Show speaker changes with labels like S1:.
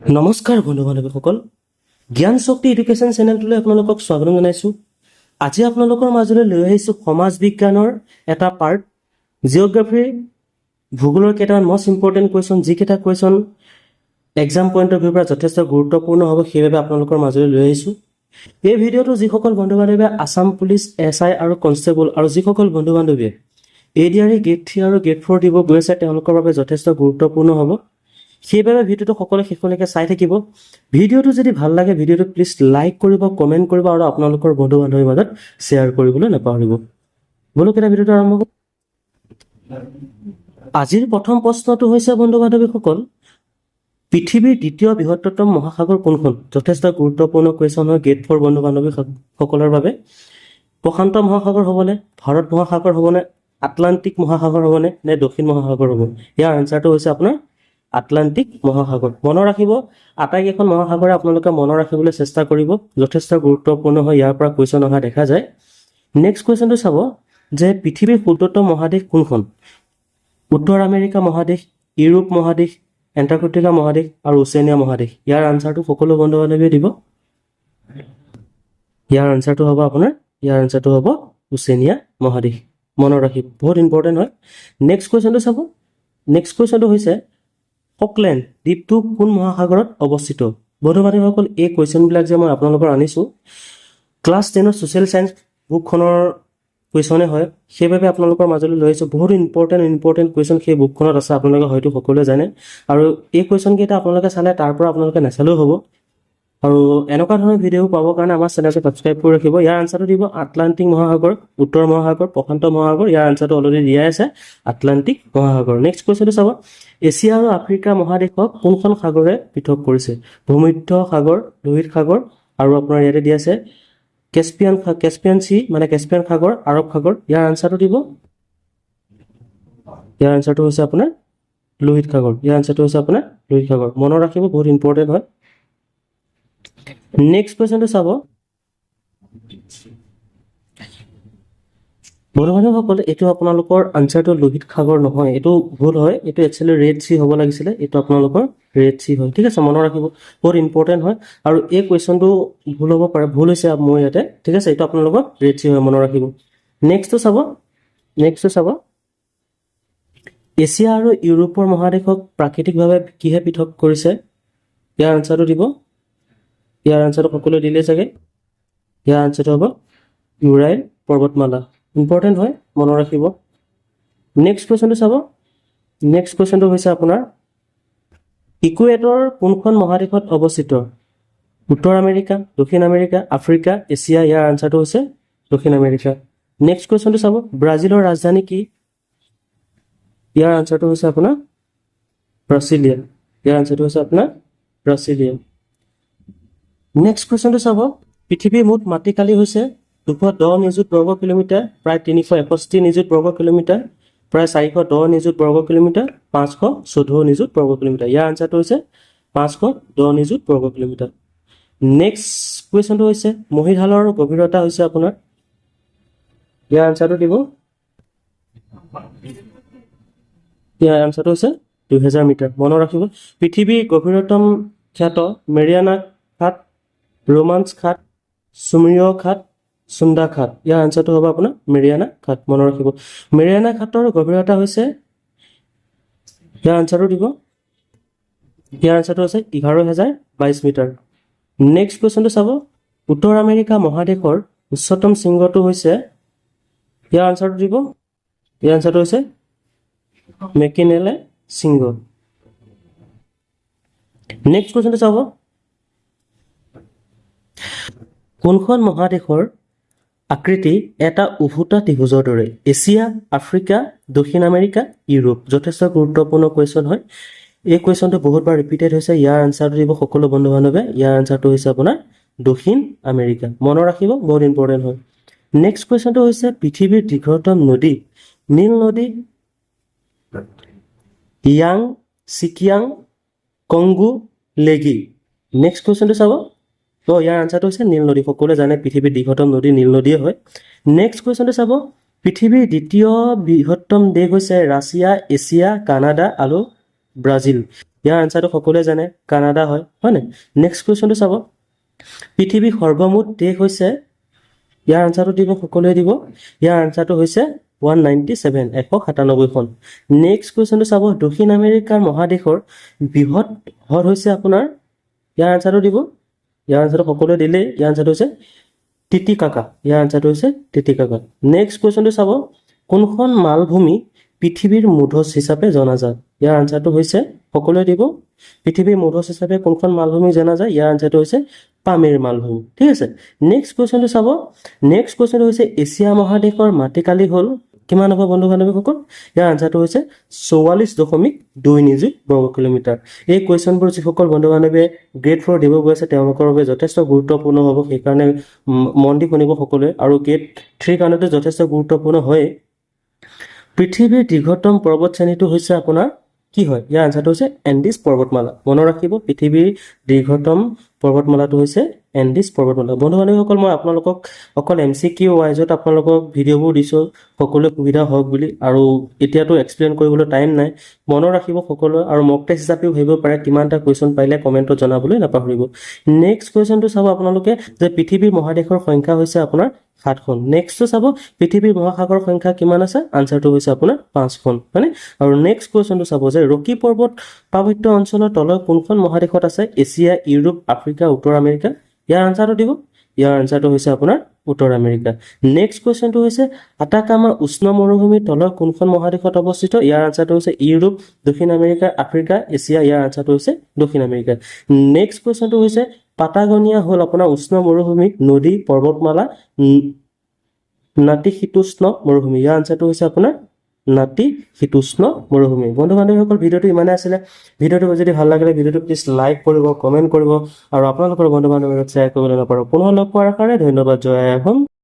S1: নমস্কাৰ বন্ধু বান্ধৱীসকল জ্ঞান শক্তি এডুকেশ্যন চেনেলটোলৈ আপোনালোকক স্বাগতম জনাইছোঁ। আজি আপোনালোকৰ মাজলৈ লৈ আহিছোঁ সমাজ বিজ্ঞানৰ এটা পাৰ্ট জিঅ'গ্ৰাফীৰ ভূগোলৰ কেইটামান মষ্ট ইম্পৰ্টেণ্ট কুৱেশ্যন যিকেইটা কুৱেশ্যন এক্সাম পইণ্ট অফ পৰা যথেষ্ট গুৰুত্বপূৰ্ণ হ'ব, সেইবাবে আপোনালোকৰ মাজলৈ লৈ আহিছোঁ। এই ভিডিঅ'টো যিসকল বন্ধু বান্ধৱীয়ে আছাম পুলিচ, এছ আই আৰু কনষ্টেবল আৰু যিসকল বন্ধু বান্ধৱীয়ে A D R E grade three আৰু গ্ৰেড ফ'ৰ দিব গৈ আছে তেওঁলোকৰ বাবে যথেষ্ট গুৰুত্বপূৰ্ণ হ'ব। সেইবাবে ভিডিঅ'টো সকলোৱে শেষলৈকে চাই থাকিব। ভিডিঅ'টো যদি ভাল লাগে ভিডিঅ'টো প্লিজ লাইক কৰিব কমেণ্ট কৰিব আৰু আপোনালোকৰ বন্ধু বান্ধৱীৰ মাজত শ্বেয়াৰ কৰিবলৈ নাপাহৰিব। বোলো কেইটা ভিডিঅ'টো আৰম্ভ কৰোঁ? আজিৰ প্ৰথম প্ৰশ্নটো হৈছে বন্ধু বান্ধৱীসকল পৃথিৱীৰ দ্বিতীয় বৃহত্তম মহাসাগৰ কোনখন? যথেষ্ট গুৰুত্বপূৰ্ণ কুৱেশ্যন হয় গ্ৰেড ফ'ৰ বন্ধু বান্ধৱী সকলৰ বাবে। প্ৰশান্ত মহাসাগৰ হ'বনে? ভাৰত মহাসাগৰ হ'বনে? আটলাণ্টিক মহাসাগৰ হ'বনে? নে দক্ষিণ মহাসাগৰ হ'ব? ইয়াৰ আনচাৰটো হৈছে আপোনাৰ আটলাণ্টিক মহাসাগৰ। মনত ৰাখিব, আটাইকেইখন মহাসাগৰে আপোনালোকে মনত ৰাখিবলৈ চেষ্টা কৰিব, যথেষ্ট গুৰুত্বপূৰ্ণ হয়, ইয়াৰ পৰা কুৱেশ্যন অহা দেখা যায়। নেক্সট কুৱেশ্যনটো চাব, যে পৃথিৱীৰ ক্ষুদ্ৰতম মহাদেশ কোনখন? উত্তৰ আমেৰিকা মহাদেশ, ইউৰোপ মহাদেশ, এণ্টাৰ্কটিকা মহাদেশ আৰু ওচেনিয়া মহাদেশ। ইয়াৰ আনচাৰটো সকলো বন্ধু বান্ধৱীয়ে দিব। ইয়াৰ আনচাৰটো হ'ব আপোনাৰ, ইয়াৰ আনচাৰটো হ'ব ওচেনিয়া মহাদেশ। মনত ৰাখিব, বহুত ইম্পৰ্টেণ্ট হয়। নেক্সট কুৱেশ্যনটো চাব নেক্সট কুৱেশ্যনটো হৈছে ফকলেণ্ড দ্বীপটো কোন মহাসাগৰত অৱস্থিত? বন্ধু বান্ধৱীসকল এই কুৱেশ্যনবিলাক যে মই আপোনালোকৰ আনিছোঁ ক্লাছ টেনৰ ছ'চিয়েল ছায়েন্স বুকখনৰ কুৱেশ্যনে হয় সেইবাবে আপোনালোকৰ মাজলৈ লৈ আহিছোঁ। বহুত ইম্পৰ্টেণ্ট ইম্পৰ্টেণ্ট কুৱেশ্যন সেই বুকখনত আছে আপোনালোকে হয়তো সকলোৱে জানে। আৰু এই কুৱেশ্যনকেইটা আপোনালোকে চালে তাৰ পৰা আপোনালোকে নাচালেও হ'ব। আৰু এনেকুৱা ধৰণৰ ভিডিঅ' পাবৰ কাৰণে আমাৰ চেনেলটো ছাবস্ক্ৰাইব কৰি ৰাখিব। ইয়াৰ আনচাৰটো দিব আটলাণ্টিক মহাসাগৰ উত্তৰ মহাসাগৰ প্ৰশান্ত মহাসাগৰ। ইয়াৰ আনচাৰটো অলৰেডি দিয়াই আছে আটলাণ্টিক মহাসাগৰ। নেক্সট কুৱেশ্যনটো চাব। এছিয়া আৰু আফ্ৰিকা মহাদেশক কোনখন সাগৰে পৃথক কৰিছে? ভূমধ্য সাগৰ লোহিত সাগৰ আৰু আপোনাৰ ইয়াতে দিয়া আছে কেস্পিয়ান সা- কেস্পিয়ান চি মানে কেস্পিয়ান সাগৰ আৰৱ সাগৰ। ইয়াৰ আনচাৰটো দিব। ইয়াৰ আনচাৰটো হৈছে আপোনাৰ লোহিত সাগৰ। ইয়াৰ আনচাৰটো হৈছে আপোনাৰ লোহিত সাগৰ। মনত ৰাখিব বহুত ইম্পৰ্টেণ্ট হয়। নেক্সট কুৱেশ্যনটো চাব। বান্ধৱসকল এইটো আপোনালোকৰ আনচাৰটো লোহিত সাগৰ নহয়। এইটো ভুল হয়। এইটো একচুৱেলি ৰেড চি হ'ব লাগিছিলে। এইটো আপোনালোকৰ ৰেড চি হয়। ঠিক আছে মনত ৰাখিব। বহুত ইম্পৰ্টেণ্ট হয়। আৰু এই কুৱেশ্যনটো ভুল হ'ব পাৰে। ভুল হৈছে মোৰ ইয়াতে। ঠিক আছে এইটো আপোনালোকৰ ৰেড চি হয়। মনত ৰাখিব। নেক্সটটো চাব। নেক্সটটো চাব। এছিয়া আৰু ইউৰোপৰ মহাদেশক প্ৰাকৃতিকভাৱে কিহে পৃথক কৰিছে? ইয়াৰ আনচাৰটো দিব। ইয়াৰ আনচাৰটো সকলোৱে দিলে চাগে। ইয়াৰ আনচাৰটো হ'ব ইউৰাইল পৰ্বতমালা। ইম্পৰ্টেণ্ট হয় মনত ৰাখিব। নেক্সট কুৱেশ্যনটো চাব। নেক্সট কুৱেশ্যনটো হৈছে আপোনাৰ ইকুৱেটৰ কোনখন মহাদেশত অৱস্থিত? উত্তৰ আমেৰিকা দক্ষিণ আমেৰিকা আফ্ৰিকা এছিয়া ইয়াৰ আনচাৰটো হৈছে দক্ষিণ আমেৰিকা। নেক্সট কুৱেশ্যনটো চাব ব্ৰাজিলৰ ৰাজধানী কি? ইয়াৰ আনচাৰটো হৈছে আপোনাৰ ব্ৰাচিলিয়া ইয়াৰ আনচাৰটো হৈছে আপোনাৰ ব্ৰাচিলিয়া নেক্সট কুৱেশ্যনটো চাব পৃথিৱীৰ মুঠ মাটিকালি হৈছে দুশ দহ নিযুত বৰ্গ কিলোমিটাৰ প্ৰায় তিনিশ এষষ্ঠি নিযুত বৰ্গ কিলোমিটাৰ প্ৰায় চাৰিশ দহ নিযুত বৰ্গ কিলোমিটাৰ পাঁচশ চৈধ্য নিযুত বৰ্গ কিলোমিটাৰ। ইয়াৰ আনচাৰটো হৈছে পাঁচশ দহ নিযুত বৰ্গ কিলোমিটাৰ। নেক্সট কুৱেশ্যনটো হৈছে মহিঢালৰ গভীৰতা হৈছে আপোনাৰ? ইয়াৰ আনচাৰটো দিব। ইয়াৰ আনচাৰটো হৈছে দুহেজাৰ মিটাৰ। মনত ৰাখিব পৃথিৱীৰ গভীৰতম খ্যাত মেৰিয়ানা খাট ৰোমাঞ্চ খাট চুমীয় খাট চুন্দা খাট। ইয়াৰ আনচাৰটো হ'ব আপোনাৰ মেৰিয়ানা খাট। মনত ৰাখিব। মেৰিয়ানা খাটৰ গভীৰতা হৈছে, ইয়াৰ আনচাৰটো দিব। ইয়াৰ আনচাৰটো হৈছে এঘাৰ হেজাৰ বাইছ মিটাৰ। নেক্সট কুৱেশ্যনটো চাব। উত্তৰ আমেৰিকা মহাদেশৰ উচ্চতম শৃংগটো হৈছে, ইয়াৰ আনচাৰটো দিব। ইয়াৰ আনচাৰটো হৈছে মেকিনেলে শৃংগ। নেক্সট কুৱেশ্যনটো চাব। কোনখন মহাদেশৰ আকৃতি এটা উভোটা ত্ৰিভুজৰ দৰে। এছিয়া আফ্ৰিকা দক্ষিণ আমেৰিকা ইউৰোপ। যথেষ্ট গুৰুত্বপূৰ্ণ কুৱেশ্যন হয়। এই কুৱেশ্যনটো বহুতবাৰ ৰিপিটেড হৈছে। ইয়াৰ আনচাৰটো দিব সকলো বন্ধু বান্ধৱে ইয়াৰ আনচাৰটো হৈছে আপোনাৰ দক্ষিণ আমেৰিকা। মনত ৰাখিব বহুত ইম্পৰ্টেণ্ট হয়। নেক্সট কুৱেশ্যনটো হৈছে পৃথিৱীৰ দীৰ্ঘতম নদী। নীল নদী ইয়াং চিকিয়াং কংগু লেগি। নেক্সট কুৱেশ্যনটো চাব। তো ইয়াৰ আনচাৰটো হৈছে নীল নদী। সকলোৱে জানে পৃথিৱীৰ দীৰ্ঘতম নদী নীল নদীয়ে হয়। নেক্সট কুৱেশ্যনটো চাব। পৃথিৱীৰ দ্বিতীয় বৃহত্তম দেশ হৈছে ৰাছিয়া এছিয়া কানাডা আৰু ব্ৰাজিল। ইয়াৰ আনচাৰটো সকলোৱে জানে কানাডা হয় হয় নাই? নেক্সট কুৱেশ্যনটো চাব। পৃথিৱীৰ সৰ্বমুঠ দেশ হৈছে ইয়াৰ আনচাৰটো দিব সকলোৱে দিব। ইয়াৰ আনচাৰটো হৈছে ওৱান নাইণ্টি ছেভেন এশ সাতানব্বৈখন নেক্সট কুৱেশ্যনটো চাব। দক্ষিণ আমেৰিকাৰ মহাদেশৰ বৃহৎ হ্ৰদ হৈছে আপোনাৰ ইয়াৰ আনচাৰটো দিব। ইয়াৰ আনচাৰটো সকলোৱে দিলেই ইয়াৰ আনচাৰটো হৈছে টিটিকাকা ইয়াৰ আনচাৰটো হৈছে টিটিকাকা নেক্সট কুৱেশ্যনটো চাব কোনখন মালভূমি পৃথিৱীৰ মুধচ হিচাপে জনাজাত ইয়াৰ আনচাৰটো হৈছে সকলোৱে দিব। পৃথিৱীৰ মুধচ হিচাপে কোনখন মালভূমি জনা যায়? ইয়াৰ আনচাৰটো হৈছে পামিৰ মালভূমি। ঠিক আছে? নেক্সট কুৱেশ্যনটো চাব। নেক্সট কুৱেশ্যনটো হৈছে এছিয়া মহাদেশৰ মাটিকালি হ'ল কিমান হ'ব বন্ধু বান্ধৱীসকল ইয়াৰ আনচাৰটো হৈছে চৌৱাল্লিছ দশমিক দুই নিযুত বৰ্গ কিলোমিটাৰ এই কুৱেশ্যনবোৰ যিসকল বন্ধু বান্ধৱীয়ে গ্ৰেড ফ'ৰ দিব গৈ আছে তেওঁলোকৰ বাবে যথেষ্ট গুৰুত্বপূৰ্ণ হ'ব। সেইকাৰণে মন দি শুনিব সকলোৱে। আৰু গ্ৰেড থ্ৰীৰ কাৰণেতো যথেষ্ট গুৰুত্বপূৰ্ণ হয়েই। পৃথিৱীৰ দীৰ্ঘতম পৰ্বত শ্ৰেণীটো হৈছে আপোনাৰ কি হয়? ইয়াৰ আনচাৰটো হৈছে এণ্ডিছ পৰ্বতমালা। মনত ৰাখিব পৃথিৱীৰ দীৰ্ঘতম পৰ্বতমালাটো হৈছে এণ্ডিছ পৰ্বতমালা বন্ধু বান্ধৱীসকল মই আপোনালোকক অকল এম চি কিউ ৱাইজত আপোনালোকক ভিডিঅ'বোৰ দিছোঁ সকলোৱে সুবিধা হওক বুলি। আৰু এতিয়াতো এক্সপ্লেইন কৰিবলৈ টাইম নাই। মনত ৰাখিব সকলোৱে আৰু মক টেষ্ট হিচাপেও ভাবিব পাৰে কিমানটা কুৱেশ্যন পাৰিলে কমেণ্টত জনাবলৈ নাপাহৰিব। নেক্সট কুৱেশ্যনটো চাব আপোনালোকে যে পৃথিৱীৰ মহাদেশৰ সংখ্যা হৈছে আপোনাৰ সাতখন নেক্সটটো চাব, পৃথিৱীৰ মহাসাগৰৰ সংখ্যা কিমান আছে? আনচাৰটো হৈছে আপোনাৰ পাঁচখন হয়নে? আৰু নেক্সট কুৱেশ্যনটো চাব যে, ৰকী পৰ্বত পাৰ্বত্য অঞ্চলৰ তলৰ কোনখন মহাদেশত আছে? এছিয়া, ইউৰোপ, আফ্ৰিকা, উত্তৰ আমেৰিকা? ইয়াৰ আনচাৰটো দিব। ইয়াৰ আনচাৰটো হৈছে আপোনাৰ উত্তৰ আমেৰিকা। নেক্সট কুৱেশ্যনটো হৈছে, আটাকামা উষ্ণ মৰুভূমিৰ তলৰ কোনখন মহাদেশত অৱস্থিত? ইয়াৰ আনচাৰটো হৈছে ইউৰোপ, দক্ষিণ আমেৰিকা, আফ্ৰিকা, এছিয়া। ইয়াৰ আনচাৰটো হৈছে দক্ষিণ আমেৰিকা। নেক্সট কুৱেশ্যনটো হৈছে পাটাগনিয়া হ'ল আপোনাৰ উষ্ণ মৰুভূমি, নদী, পৰ্বতমালা নাতিশীতোষ্ণ মৰুভূমি। ইয়াৰ আনচাৰটো হৈছে আপোনাৰ নাতি শীতোষ্ণ মৰুভূমি। বন্ধু বান্ধৱীসকল, ভিডিঅ'টো ইমানে আছিলে। ভিডিঅ'টো যদি ভালো লাগিলে, ভিডিঅ'টো প্লিজ লাইক কৰিব কমেণ্ট কৰিব আৰু আপোনালোকৰ বন্ধু বান্ধৱীৰ লগত শ্বেয়াৰ কৰিবলৈ নাপাৰো পুনৰ লগ পোৱাৰ কাৰণে ধন্যবাদ, জয় অসম